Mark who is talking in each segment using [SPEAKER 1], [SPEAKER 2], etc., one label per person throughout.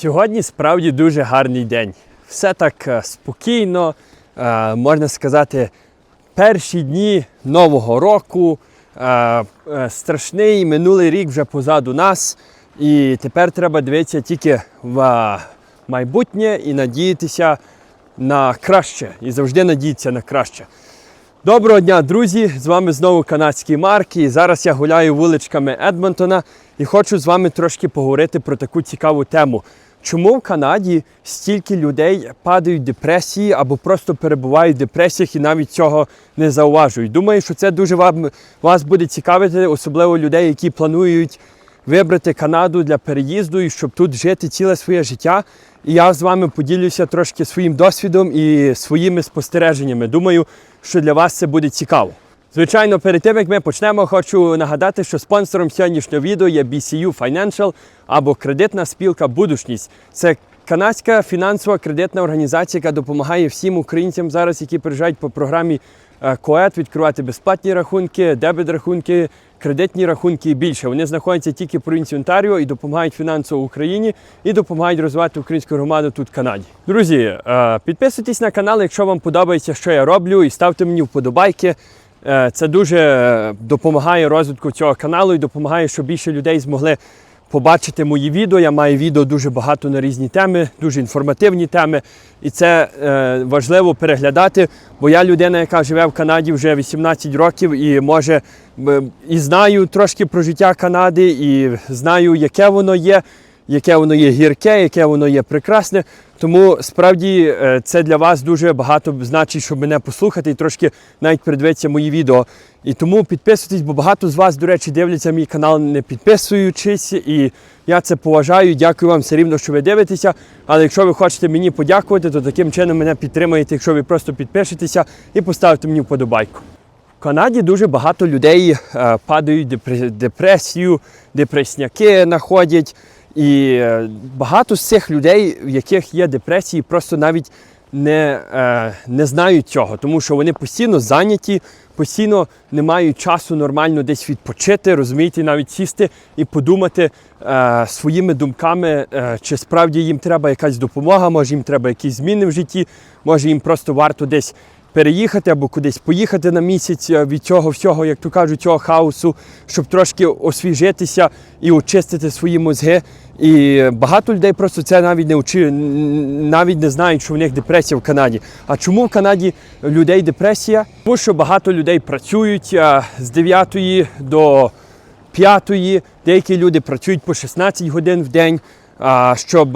[SPEAKER 1] Сьогодні справді дуже гарний день. Все так е, спокійно, е, можна сказати, перші дні Нового року. е, Страшний минулий рік вже позаду нас. І тепер треба дивитися тільки в майбутнє і надіятися на краще. І завжди надіятися на краще. Доброго дня, друзі! З вами знову канадський Марк. І зараз я гуляю вуличками Едмонтона і хочу з вами трошки поговорити про таку цікаву тему. Чому в Канаді стільки людей падають в депресії або просто перебувають в депресіях і навіть цього не зауважують? Думаю, що це дуже вам, вас буде цікавити, особливо людей, які планують вибрати Канаду для переїзду і щоб тут жити ціле своє життя. І я з вами поділюся трошки своїм досвідом і своїми спостереженнями. Думаю, що для вас це буде цікаво. Звичайно, перед тим як ми почнемо, хочу нагадати, що спонсором сьогоднішнього відео є BCU Financial або кредитна спілка Будушність. Це канадська фінансова кредитна організація, яка допомагає всім українцям зараз, які приїжджають по програмі е, КОЕТ, відкривати безплатні рахунки, дебет рахунки, кредитні рахунки і більше. Вони знаходяться тільки в провінції Онтаріо і допомагають фінансово Україні і допомагають розвивати українську громаду тут в Канаді. Друзі, е, підписуйтесь на канал, якщо вам подобається, що я роблю, і ставте мені вподобайки. Е, Це дуже допомагає розвитку цього каналу і допомагає, щоб більше людей змогли побачити мої відео. Я маю відео дуже багато на різні теми, дуже інформативні теми. І це е, важливо переглядати, бо я людина, яка живе в Канаді вже 18 років і може і знаю трошки про життя Канади, і знаю, яке воно є, яке воно є гірке, яке воно є прекрасне. Тому справді е, це для вас дуже багато значить, щоб мене послухати і трошки навіть передивитися мої відео. І тому підписуйтесь, бо багато з вас, до речі, дивляться мій канал не підписуючись. І я це поважаю. Дякую вам все рівно, що ви дивитеся. Але якщо ви хочете мені подякувати, то таким чином мене підтримаєте, якщо ви просто підпишетеся і поставите мені вподобайку. В Канаді дуже багато людей е, падають депресію, депресняки знаходять. І е, багато з цих людей, в яких є депресії, просто навіть не, е, не знають цього, тому що вони постійно зайняті, постійно не мають часу нормально десь відпочити, розумієте, навіть сісти і подумати е, своїми думками, е, чи справді їм треба якась допомога, може їм треба якісь зміни в житті, може їм просто варто десь переїхати або кудись поїхати на місяць е, від цього всього, як то кажуть, цього хаосу, щоб трошки освіжитися і очистити свої мозги. І багато людей просто це навіть не учи, навіть не знають, що в них депресія в Канаді. А чому в Канаді людей депресія? Тому що багато людей працюють з 9 до 5. Деякі люди працюють по 16 годин в день, а, щоб,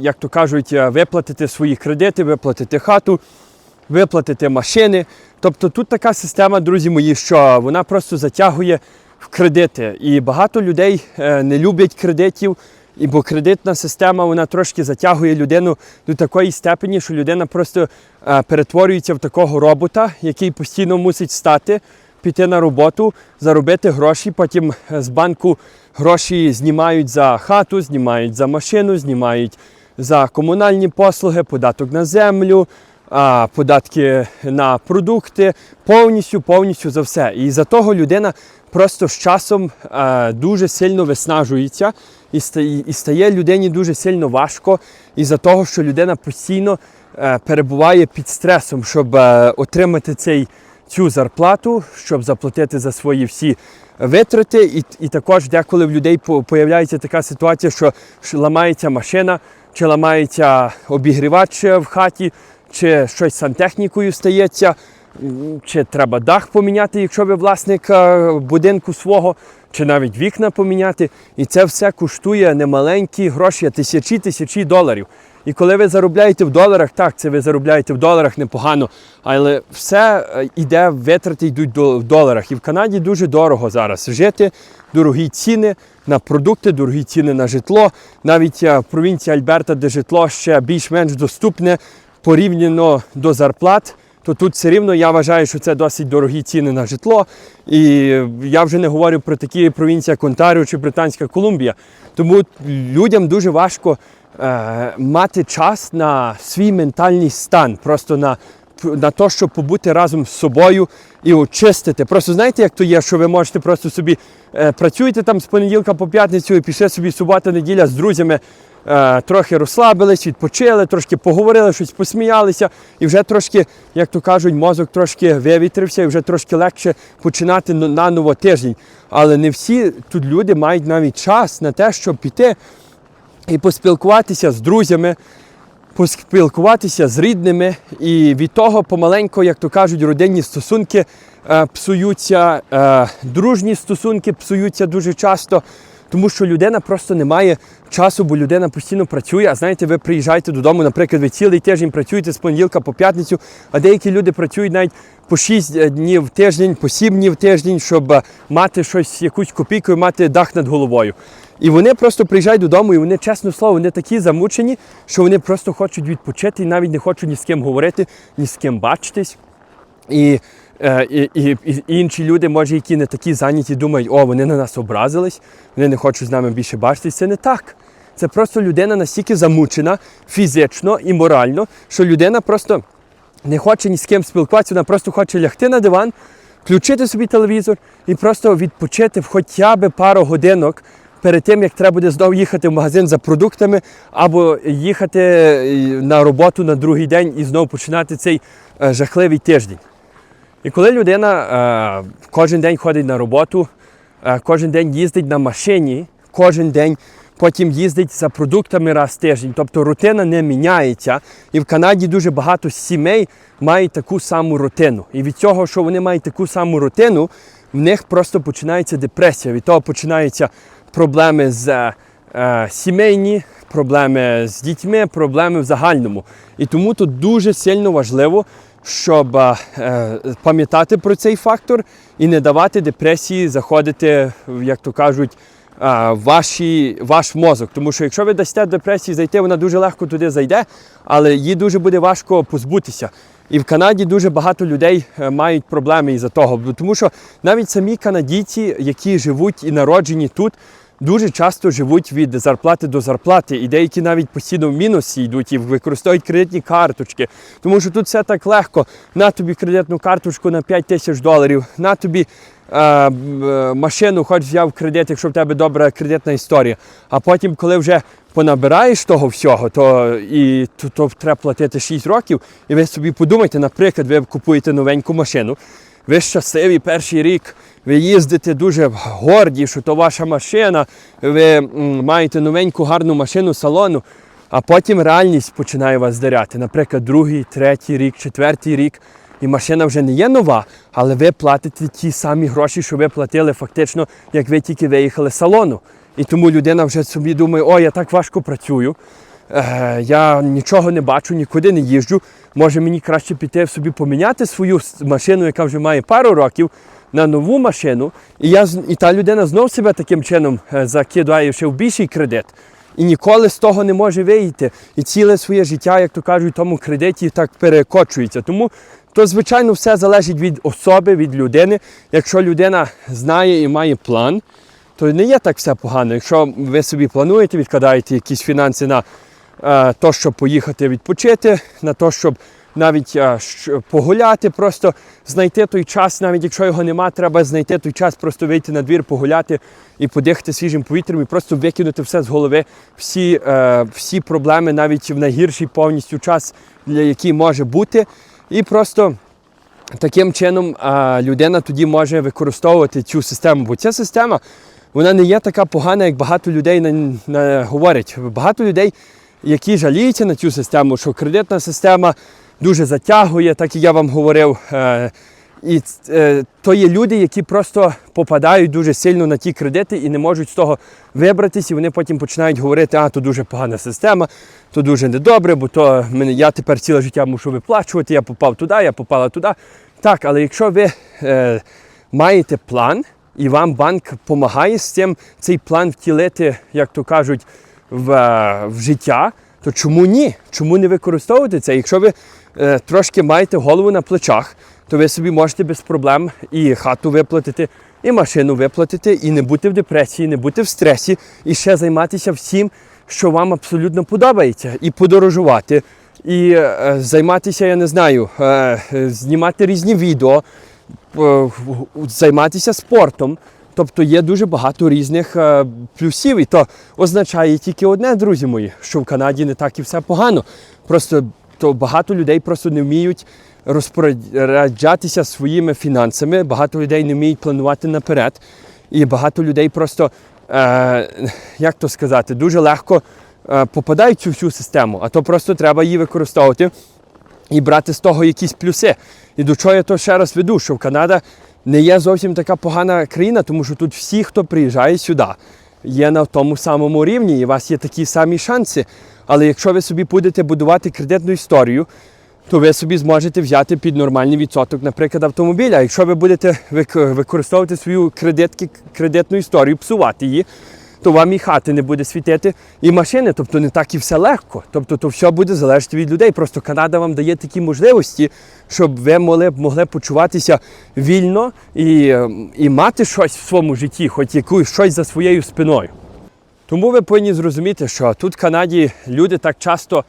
[SPEAKER 1] як то кажуть, виплатити свої кредити, виплатити хату виплатити машини. Тобто тут така система, друзі мої, що вона просто затягує в кредити. І багато людей е, не люблять кредитів, і бо кредитна система вона трошки затягує людину до такої степені, що людина просто е, перетворюється в такого робота, який постійно мусить стати, піти на роботу, заробити гроші. Потім е, з банку гроші знімають за хату, знімають за машину, знімають за комунальні послуги, податок на землю податки на продукти, повністю, повністю за все. І за того людина просто з часом а, дуже сильно виснажується і стає, людині дуже сильно важко, із-за того, що людина постійно е, перебуває під стресом, щоб е, отримати цей, цю зарплату, щоб заплатити за свої всі витрати. І, і також деколи в людей появляється така ситуація, що, ламається машина, чи ламається обігрівач в хаті, чи щось з сантехнікою стається, чи треба дах поміняти, якщо ви власник е, будинку свого, чи навіть вікна поміняти. І це все коштує немаленькі гроші, а тисячі тисячі доларів. І коли ви заробляєте в доларах, так, це ви заробляєте в доларах непогано, але все е, йде, витрати йдуть в доларах. І в Канаді дуже дорого зараз жити, дорогі ціни на продукти, дорогі ціни на житло. Навіть е, в провінції Альберта, де житло ще більш-менш доступне порівняно до зарплат, то тут все рівно я вважаю, що це досить дорогі ціни на житло. І я вже не говорю про такі провінції, як Онтаріо чи Британська Колумбія. Тому людям дуже важко е, мати час на свій ментальний стан, просто на, на те, щоб побути разом з собою і очистити. Просто знаєте, як то є, що ви можете просто собі е, працюєте там з понеділка по п'ятницю і пішли собі субота, неділя з друзями трохи розслабились, відпочили, трошки поговорили, щось посміялися, і вже трошки, як то кажуть, мозок трошки вивітрився, і вже трошки легше починати на- наново тиждень. Але не всі тут люди мають навіть час на те, щоб піти і поспілкуватися з друзями, поспілкуватися з рідними. І від того помаленько, як то кажуть, родинні стосунки е, псуються, е, дружні стосунки псуються дуже часто. Тому що людина просто не має часу, бо людина постійно працює. А знаєте, ви приїжджаєте додому, наприклад, ви цілий тиждень працюєте з понеділка по п'ятницю, а деякі люди працюють навіть по 6 днів в тиждень, по 7 днів в тиждень, щоб е, мати щось, якусь копійку і мати дах над головою. І вони просто приїжджають додому, і вони, чесно слово, вони такі замучені, що вони просто хочуть відпочити і навіть не хочуть ні з ким говорити, ні з ким бачитись. І, е, і, і, і інші люди, може, які не такі зайняті, думають, о, вони на нас образились, вони не хочуть з нами більше бачитись. Це не так. Це просто людина настільки замучена фізично і морально, що людина просто не хоче ні з ким спілкуватися, вона просто хоче лягти на диван, включити собі телевізор і просто відпочити в хоча б пару годинок перед тим, як треба буде знову їхати в магазин за продуктами або їхати е, на роботу на другий день і знову починати цей е, жахливий тиждень. І коли людина е, кожен день ходить на роботу, е, кожен день їздить на машині, кожен день потім їздить за продуктами раз в тиждень, тобто рутина не міняється. І в Канаді дуже багато сімей мають таку саму рутину. І від цього, що вони мають таку саму рутину, в них просто починається депресія. Від того починаються проблеми з е, сімейні, проблеми з дітьми, проблеми в загальному. І тому тут дуже сильно важливо, щоб е, е, пам'ятати про цей фактор і не давати депресії заходити, як то кажуть, е, ваші, ваш мозок. Тому що якщо ви дасте депресії зайти, вона дуже легко туди зайде, але їй дуже буде важко позбутися. І в Канаді дуже багато людей мають проблеми із-за того. Тому що навіть самі канадійці, які живуть і народжені тут, дуже часто живуть від зарплати до зарплати, і деякі навіть постійно в мінусі йдуть і використовують кредитні карточки. Тому що тут все так легко. На тобі кредитну карточку на 5 тисяч доларів, на тобі е, е, машину, хоч взяв кредит, якщо в тебе добра кредитна історія. А потім, коли вже понабираєш того всього, то і то, то треба платити 6 років. І ви собі подумайте, наприклад, ви купуєте новеньку машину. Ви щасливі перший рік, ви їздите дуже горді, що то ваша машина, ви маєте новеньку гарну машину салону, а потім реальність починає вас здаряти. Наприклад, другий, третій рік, четвертий рік, і машина вже не є нова, але ви платите ті самі гроші, що ви платили фактично, як ви тільки виїхали з салону. І тому людина вже собі думає, о, я так важко працюю. Е, я нічого не бачу, нікуди не їжджу. Може мені краще піти собі поміняти свою машину, яка вже має пару років, на нову машину. І, я, і та людина знов себе таким чином е, закидає ще в більший кредит. І ніколи з того не може вийти. І ціле своє життя, як то кажуть, в тому кредиті так перекочується. Тому то, звичайно, все залежить від особи, від людини. Якщо людина знає і має план, то не є так все погано. Якщо ви собі плануєте, відкладаєте якісь фінанси на то, щоб поїхати відпочити, на те, щоб навіть е, погуляти, просто знайти той час, навіть якщо його нема, треба знайти той час, просто вийти на двір, погуляти і подихати свіжим повітрям, і просто викинути все з голови, всі, е, всі проблеми, навіть в найгірший повністю час, який може бути. І просто таким чином людина тоді може використовувати цю систему. Бо ця система вона не є така погана, як багато людей на, на, говорять. Багато людей, які жаліються на цю систему, що кредитна система дуже затягує, так і я вам говорив. Е, і е, то є люди, які просто попадають дуже сильно на ті кредити і не можуть з того вибратися, і вони потім починають говорити, а то дуже погана система, то дуже недобре, бо то мене, я тепер ціле життя мушу виплачувати, я попав туди, я попала туди. Так, але якщо ви е, маєте план і вам банк допомагає з цим цей план втілити, як то кажуть, в, е, в життя, то чому ні? Чому не використовувати це? Якщо ви е, трошки маєте голову на плечах, то ви собі можете без проблем і хату виплатити, і машину виплатити, і не бути в депресії, не бути в стресі, і ще займатися всім, що вам абсолютно подобається, і подорожувати, і е, займатися, я не знаю, е, знімати різні відео, е, займатися спортом. Тобто є дуже багато різних е, плюсів, і то означає тільки одне, друзі мої, що в Канаді не так і все погано. Просто то багато людей просто не вміють розпоряджатися своїми фінансами, багато людей не вміють планувати наперед. І багато людей просто, е, як то сказати, дуже легко е, попадають в цю систему, а то просто треба її використовувати і брати з того якісь плюси. І до чого я то ще раз веду, що в Канада не є зовсім така погана країна, тому що тут всі, хто приїжджає сюди, є на тому самому рівні, і у вас є такі самі шанси. Але якщо ви собі будете будувати кредитну історію, то ви собі зможете взяти під нормальний відсоток, наприклад, автомобіля. Якщо ви будете використовувати свою кредитки, кредитну історію, псувати її, то вам і хати не буде світити, і машини. Тобто не так і все легко. Тобто, то все буде залежати від людей. Просто Канада вам дає такі можливості, щоб ви могли, могли почуватися вільно і, і мати щось в своєму житті, хоч якусь щось за своєю спиною. Тому ви повинні зрозуміти, що тут в Канаді люди так часто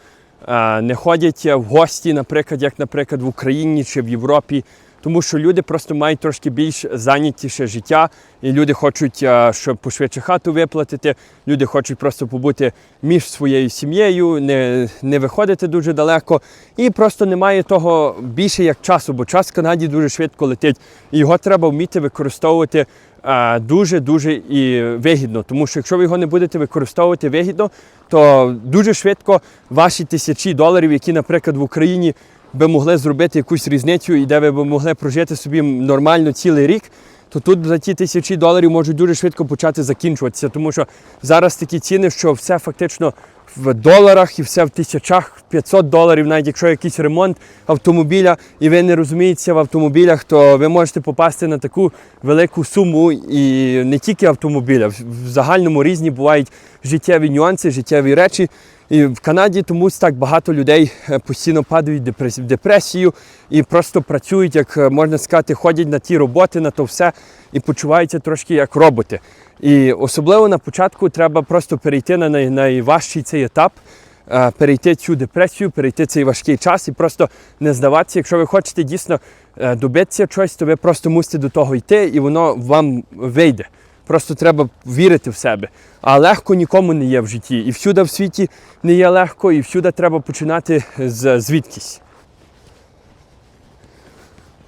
[SPEAKER 1] е, не ходять в гості, наприклад, як, наприклад, в Україні чи в Європі, тому що люди просто мають трошки більш зайнятіше життя, і люди хочуть, е, щоб пошвидше хату виплатити, люди хочуть просто побути між своєю сім'єю, не, не виходити дуже далеко, і просто немає того більше як часу, бо час в Канаді дуже швидко летить, і його треба вміти використовувати е, дуже-дуже і вигідно. Тому що якщо ви його не будете використовувати вигідно, то дуже швидко ваші тисячі доларів, які, наприклад, в Україні би могли зробити якусь різницю і де ви б могли прожити собі нормально цілий рік, то тут за ті тисячі доларів можуть дуже швидко почати закінчуватися. Тому що зараз такі ціни, що все фактично в доларах і все в тисячах 500 доларів, навіть якщо якийсь ремонт автомобіля, і ви не розумієтеся в автомобілях, то ви можете попасти на таку велику суму і не тільки автомобіля, в загальному різні бувають життєві нюанси, життєві речі. І в Канаді тому так багато людей е, постійно падають в депресію і просто працюють, як е, можна сказати, ходять на ті роботи, на то все і почуваються трошки як роботи. І особливо на початку треба просто перейти на най- найважчий цей етап, е, перейти цю депресію, перейти цей важкий час і просто не здаватися. Якщо ви хочете дійсно е, добитися чогось, то ви просто мусите до того йти, і воно вам вийде. Просто треба вірити в себе. А легко нікому не є в житті. І всюди в світі не є легко, і всюди треба починати з звідкись.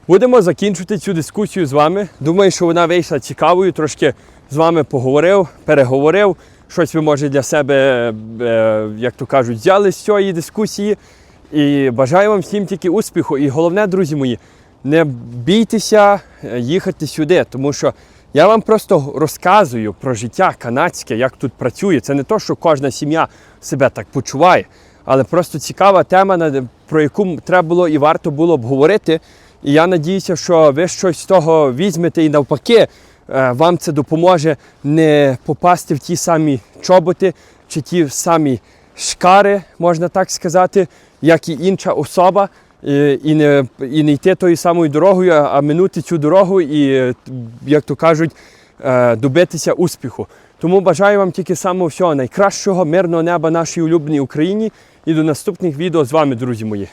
[SPEAKER 1] Будемо закінчувати цю дискусію з вами. Думаю, що вона вийшла цікавою. Трошки з вами поговорив, переговорив. Щось ви може для себе, е, як то кажуть, взяли з цієї дискусії. І бажаю вам всім тільки успіху. І головне, друзі мої, не бійтеся е, їхати сюди, тому що я вам просто розказую про життя канадське, як тут працює. Це не то, що кожна сім'я себе так почуває, але просто цікава тема, про яку треба було і варто було б говорити. І я надіюся, що ви щось з того візьмете і навпаки, вам це допоможе не попасти в ті самі чоботи чи ті самі шкари, можна так сказати, як і інша особа, і, не, і не йти тою самою дорогою, а минути цю дорогу і, е, як то кажуть, е, добитися успіху. Тому бажаю вам тільки самого всього найкращого, мирного неба нашій улюбленій Україні і до наступних відео з вами, друзі мої.